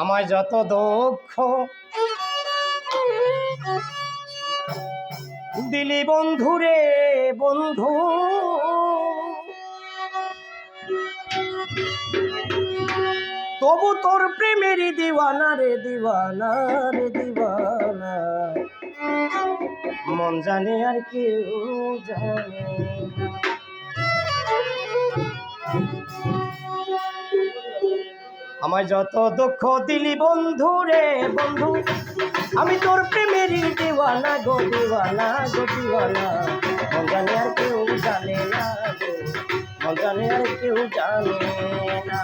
আমায় যত দুঃখ দিলি বন্ধু রে বন্ধু। তবু তোর প্রেমেরই দিওয়ানা রে দিওয়ানা রে দিওয়ানা। মন জানে আর কেউ জানে না। আমায় যত দুঃখ দিলি বন্ধু রে বন্ধু, আমি তোর প্রেমেরই দিওয়ানা গো দিওয়ানা গো, দিওয়ানা জানে আর কেউ জানে না গো জানে আর কেউ জানে না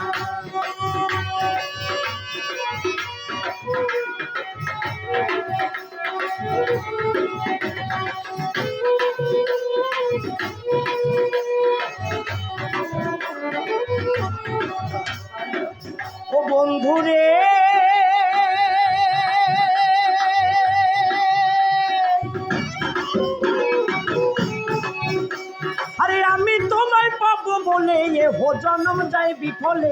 ও বন্ধু রে আরে আমি তোমায় পাবো বলে এ হো জনম যাই বিফলে।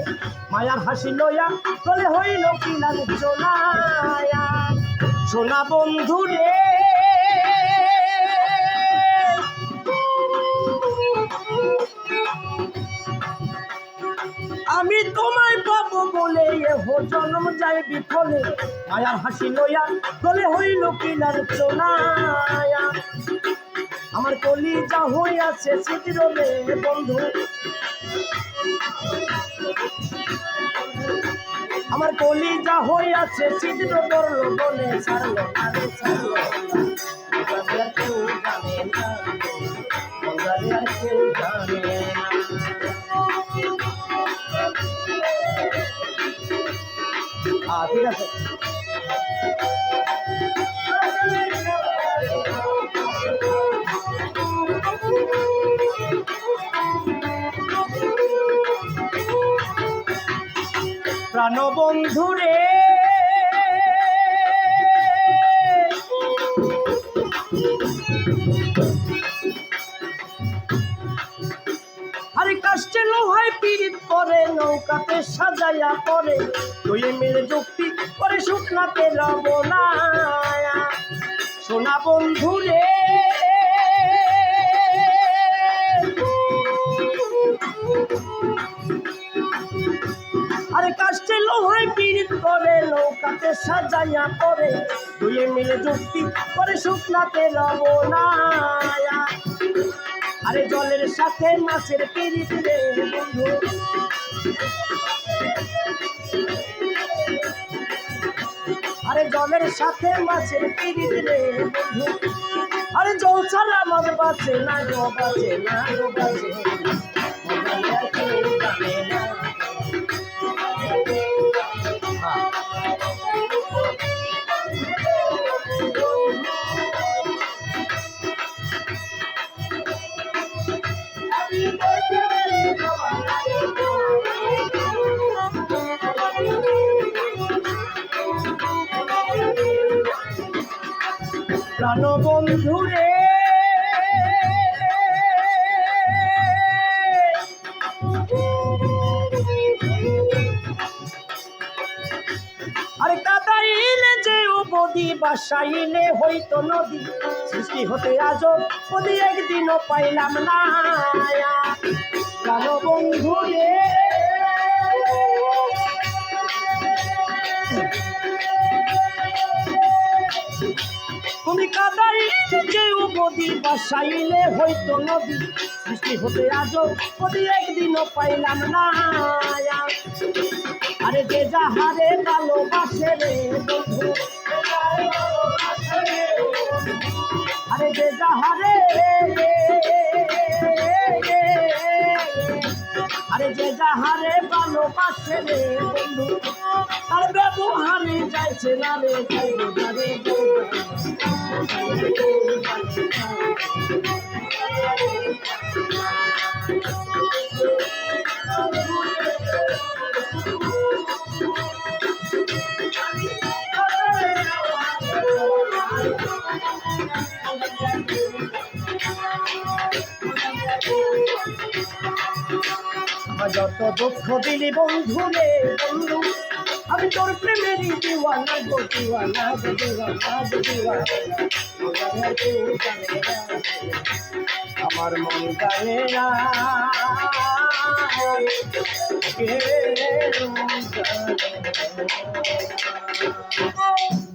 মায়ার হাসি লইয়া তলে হইল কি না চোনায়া সোনা বন্ধু রে আমি তোমায় পাবো বলে এ হো জনম যাই বিফলে। মায়ার হাসি লইয়া তলে হইল কি না চোনায়া। আমার কলি যা হইয়াছে স্মৃতিরবে বন্ধু। আমার কলি যা হইয়াছে করল বলে ছাড়লো। ঠিক আছে। প্রাণবন্ধু রে পীড়িত করে নৌকাতে সাজাইয়া পরে, দুই মিলে যুক্তি করে শুকনাতে রবনায়া সোনা বন্ধু রে আরে কাষ্টে লোহায় পীড়িত করে নৌকাতে সাজাইয়া পরে, দুই মিলে যুক্তি করে শুকনাতে রবনায়া আরে জলের সাথে মাছের পীড়িত রে বন্ধু আরে জলের সাথে মাছের পীড়িত রে বন্ধু আরে জল ছাড়া মাছ বাঁচে না গো, বাঁচে না গো, বাঁচে। প্রাণবন্ধু রে আরে কাদাইলে যে বদি বাসাইলে হইতো নদী, সৃষ্টি হতে আজ বদি একদিনও পাইলাম না। প্রাণবন্ধু রে বদি বাসাইলে হইতো নদী সৃষ্টি হতে আজ কবি একদিনও পাইলাম না। আরে যে যাহারে ভালোবাসে রে বন্ধু। আরে যে যাহারে যাহারে ভালোবাসে রে বন্ধু। তার ব্যবহারে যাইছে না রে যাইবে না যত দুঃখ দিলি বন্ধু রে বন্ধু, আমি তোর প্রেমেরই দিওয়ানা গো দিওয়ানা গো দিওয়ানা গো দিওয়ানা। আমার মন জানে না না।